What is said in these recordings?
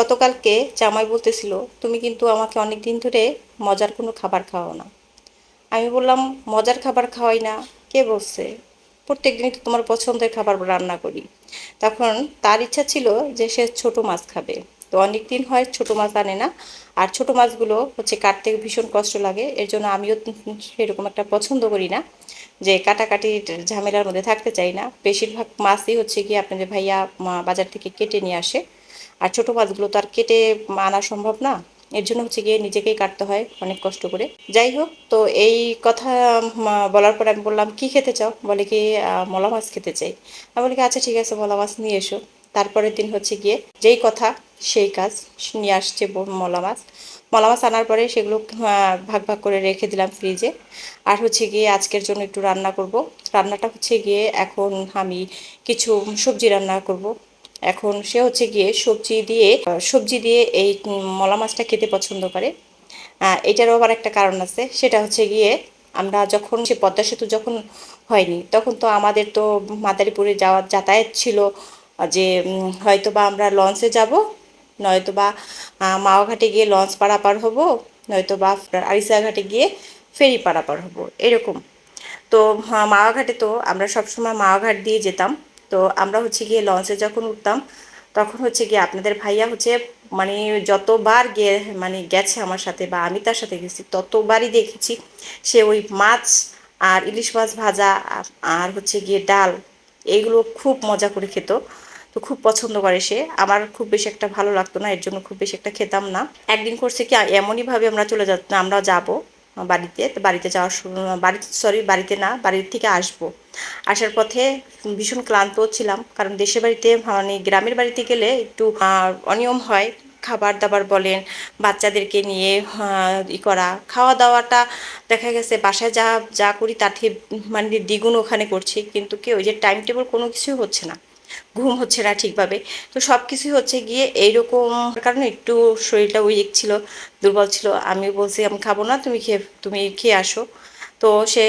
গতকালকে জামাই বলতেছিল, তুমি কিন্তু আমাকে অনেক দিন ধরে মজার কোনো খাবার খাওয়াও না। আমি বললাম, মজার খাবার খাওয়াই না, কে বলছে? প্রত্যেক দিনই তো তোমার পছন্দের খাবার রান্না করি। তখন তার ইচ্ছা ছিল যে সে ছোট মাছ খাবে। তো অনেক দিন হয় ছোট মাছ আনে না, আর ছোট মাছগুলো হচ্ছে কাটতে ভীষণ কষ্ট লাগে, এর জন্য আমিও সেরকম একটা পছন্দ করি না, যে কাটাকাটির ঝামেলার মধ্যে থাকতে চাই না। বেশিরভাগ মাছই হচ্ছে কি আপনাদের ভাইয়া বাজার থেকে কেটে নিয়ে আসে। আর ছোট মাছগুলো তো আর কেটে আনা সম্ভব না। এর জন্য হচ্ছে গিয়ে নিজেকেই কাটতে হয় অনেক কষ্ট করে। যাই হোক, তো এই কথা বলার পর আমি বললাম, কি খেতে চাও? বলে কি মলা মাছ খেতে চাই। আমি বলি কি আচ্ছা ঠিক আছে, মলা মাছ নিয়ে এসো। তারপরের দিন হচ্ছে গিয়ে যেই কথা, সেই কাজ নিয়ে আসছে মলা মাছ। মলা মাছ আনার পরে সেগুলো ভাগ ভাগ করে রেখে দিলাম ফ্রিজে। আর হচ্ছে গিয়ে আজকের জন্য একটু রান্না করব। রান্নাটা হচ্ছে গিয়ে এখন আমি কিছু সবজি রান্না করব। এখন সে হচ্ছে গিয়ে সবজি দিয়ে সবজি দিয়ে এই মলা মাছটা খেতে পছন্দ করে। এটারও আবার একটা কারণ আছে। সেটা হচ্ছে গিয়ে আমরা যখন সে পদ্মা সেতু যখন হয়নি তখন তো আমাদের তো মাদারীপুরে যাওয়ার যাতায়াত ছিল যে হয়তো বা আমরা লঞ্চে যাব নয়তো বা আহ, মাওঘাটে গিয়ে লঞ্চ পারাপার হব নয়তো বা আরিসা ঘাটে গিয়ে ফেরি পারাপার হব এরকম। তো মাওয়াঘাটে তো আমরা সবসময় মাওয়াঘাট দিয়ে যেতাম। তো আমরা হচ্ছে গিয়ে লঞ্চে যখন উঠতাম, তখন হচ্ছে গিয়ে আপনাদের ভাইয়া হচ্ছে মানে যতবার গিয়ে মানে গেছে আমার সাথে বা আমি তার সাথে গেছি, ততবারই দেখেছি সে ওই মাছ আর ইলিশ মাছ ভাজা আর- হচ্ছে গিয়ে ডাল এইগুলো খুব মজা করে খেত। তো খুব পছন্দ করে সে। আমার খুব বেশি একটা ভালো লাগতো না, এর জন্য খুব বেশি একটা খেতাম না। একদিন করছে কি এমনই ভাবে আমরা চলে যা আমরা যাব বাড়িতে, তো বাড়িতে যাওয়ার বাড়িতে সরি বাড়িতে না, বাড়ির থেকে আসব। আসার পথে ভীষণ ক্লান্ত ছিলাম, কারণ দেশের বাড়িতে মানে গ্রামের বাড়িতে গেলে একটু অনিয়ম হয়। খাবার দাবার বলেন, বাচ্চাদেরকে নিয়ে ই করা। খাওয়া দাওয়াটা দেখা গেছে, বাসায় যা যা করি তার থেকে মানে দ্বিগুণ ওখানে করছি। কিন্তু কি, ওই যে টাইম টেবিল কোনো কিছুই হচ্ছে না। ঘুম হচ্ছে না ঠিকভাবে। তো সব কিছুই হচ্ছে গিয়ে এইরকম কারণে একটু শরীরটা উইক ছিল, দুর্বল ছিল। আমি বলছি, আমি খাব না, তুমি খেয়ে তুমি খেয়ে আসো। তো সে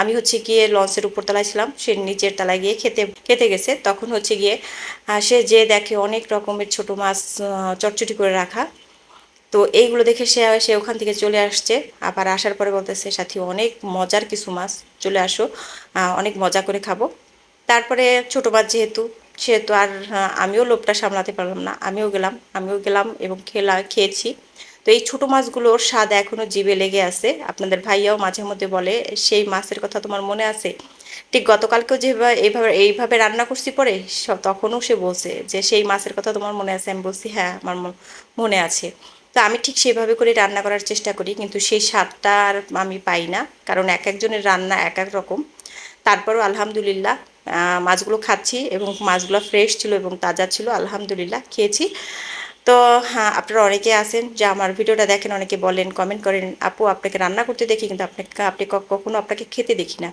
আমি হচ্ছে গিয়ে লঞ্চের উপর তলায় ছিলাম। সে নিচের তলায় গিয়ে খেতে খেতে গেছে। তখন হচ্ছে গিয়ে সে যে দেখে অনেক রকমের ছোট মাছ চটচটি করে রাখা। তো এইগুলো দেখে সে সে ওখান থেকে চলে আসছে। আবার আসার পরে বলতেছে, সাথী, অনেক মজার কিছু মাছ, চলে আসো। অনেক মজা করে খাব। তারপরে ছোট মাছ যেহেতু, সেহেতু আর আমিও লোভটা সামলাতে পারলাম না। আমিও গেলাম আমিও গেলাম এবং খেলা, খেয়েছি। তো এই ছোট মাছগুলোর স্বাদ এখনও জিভে লেগে আছে। আপনাদের ভাইয়াও মাঝে মধ্যে বলে, সেই মাছের কথা তোমার মনে আছে? ঠিক গতকালকেও যেভাবে, এইভাবে এইভাবে রান্না করছি পরে তখনও সে বলছে যে, সেই মাছের কথা তোমার মনে আছে? আমি বলছি হ্যাঁ আমার মনে আছে। তো আমি ঠিক সেভাবে করে রান্না করার চেষ্টা করি, কিন্তু সেই স্বাদটা আর আমি পাই না, কারণ এক একজনের রান্না এক এক রকম। তারপরও আলহামদুলিল্লাহ মাছগুলো খাচ্ছি এবং মাছগুলো ফ্রেশ ছিল এবং তাজা ছিল, আলহামদুলিল্লাহ, খেয়েছি। তো হ্যাঁ আপনারা অনেকে আছেন যে আমার ভিডিওটা দেখেন, অনেকে বলেন কমেন্ট করেন, আপু, আপনাকে রান্না করতে দেখি, কিন্তু আপনাকে, আপনি কখনো আপনাকে খেতে দেখি না।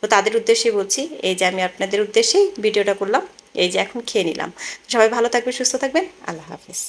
তো তাদের উদ্দেশ্যে বলছি, এই যে আমি আপনাদের উদ্দেশ্যেই ভিডিওটা করলাম, এই যে এখন খেয়ে নিলাম। সবাই ভালো থাকবে সুস্থ থাকবেন, আল্লাহ হাফিজ।